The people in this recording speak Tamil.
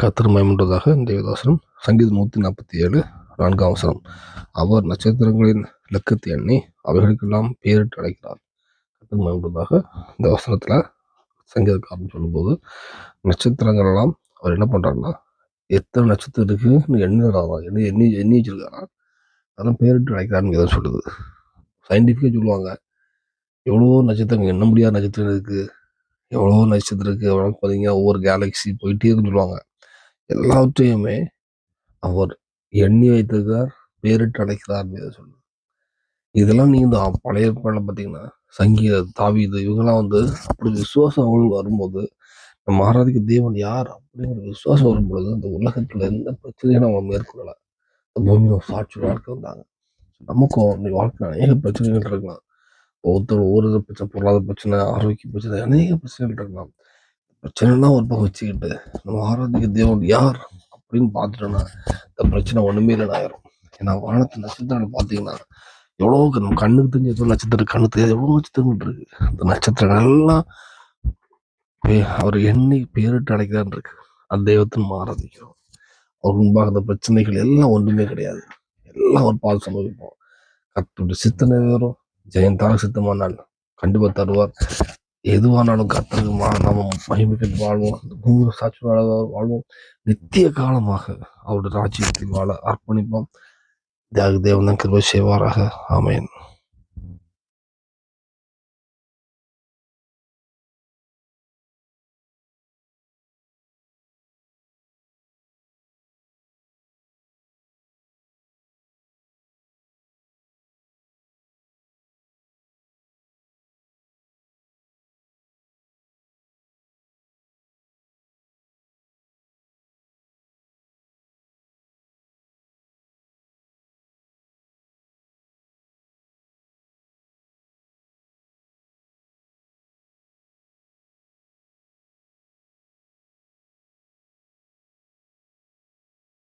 கத்தர் மயமுன்றதாக தேவதாசனம் சங்கீதம் நூற்றி நாற்பத்தி ஏழு நான்காம் அவசரம். அவர் நட்சத்திரங்களின் இலக்கத்தை எண்ணி அவைகளுக்கெல்லாம் பேரிட்டு அழைக்கிறார். கத்தர் மயமுன்றதாக இந்த வசனத்தில் சங்கீதக்காரன் சொல்லும்போது நட்சத்திரங்கள் எல்லாம் அவர் என்ன பண்ணுறாருன்னா எத்தனை நட்சத்திரம் இருக்குன்னு எண்ணுறாரா எண்ணி எண்ணி எண்ணி வச்சிருக்காரா? அதெல்லாம் பேரிட்டு அழைக்கிறான்னு எதை சொல்லுது. சயின்டிஃபிக்காக சொல்லுவாங்க. எவ்வளோ நட்சத்திரங்கள் எண்ண முடியாத நட்சத்திரம் இருக்குது எவ்வளோ நட்சத்திரம் இருக்குது எவ்வளோ பார்த்தீங்கன்னா ஒவ்வொரு கேலக்ஸி போயிட்டே இருக்குன்னு சொல்லுவாங்க. எல்லாவற்றையுமே அவர் எண்ணி வைத்திருக்கார் பேரிட்டு அழைக்கிறார் சொல்லு இதெல்லாம் நீங்கள் இந்த பழைய ஏற்பாடில் பார்த்தீங்கன்னா சங்கீத தாவிது இவங்கெல்லாம் வந்து அப்படி விசுவாசம் அவங்களுக்கு வரும்போது நம்ம ஆராதிக்க தேவன் யார் அப்படிங்கிற விசுவாசம் வரும்பொழுது அந்த உலகத்தில் எந்த பிரச்சனையும் நம்ம மேற்கொள்ளலை. இந்த பூமியில் சாட்சி வாழ்க்கை வந்தாங்க. நமக்கும் இன்னைக்கு வாழ்க்கையில் அநேக பிரச்சனைகள் இருக்கலாம். ஒவ்வொருத்தர் ஒவ்வொரு பிரச்சனை பொருளாதார பிரச்சனை ஆரோக்கிய பிரச்சனை அநேக பிரச்சனைகள் இருக்கலாம். பிரச்சனைலாம் ஒரு பக்கம் வச்சுக்கிட்டு நம்ம ஆராதிக்க தேவன் யார் அப்படின்னு பார்த்துட்டோம்னா இந்த பிரச்சனை ஒண்ணுமே இல்லைன்னு ஆயிரும். ஏன்னா வானத்து நட்சத்திரங்கள் பார்த்தீங்கன்னா எவ்வளோ நம்ம கண்ணுக்கு தெரிஞ்ச எவ்வளோ நட்சத்திரம் கண்ணு தெரியாது எவ்வளோ நட்சத்திரங்கள் இருக்கு. அந்த நட்சத்திரங்கள் எல்லாம் பே- அவர் எண்ணி பேரிட்டு அடைக்கிறான் இருக்கு. அந்த தெய்வத்தை நம்ம ஆராதிக்கிறோம். அவர் முன்பாக அந்த பிரச்சனைகள் எல்லாம் ஒன்றுமே கிடையாது. எல்லாம் ஒரு பால் சம்பவிப்போம் கத்துடைய சித்தனை வேறும் ஜெயந்தாக சித்தமானால் கண்டிப்பா தருவார். எதுவானாலும் கத்தருக்கு மா- நாம மகிமைக்கு வாழ்வோம். அந்த பூமியில் சாட்சி வாழ்வோம். நித்திய காலமாக அவருடைய ராஜ்யத்தில் வாழ அர்ப்பணிப்போம். தியாக தேவன் தான் கிருபை செய்வாராக. ஆமென்.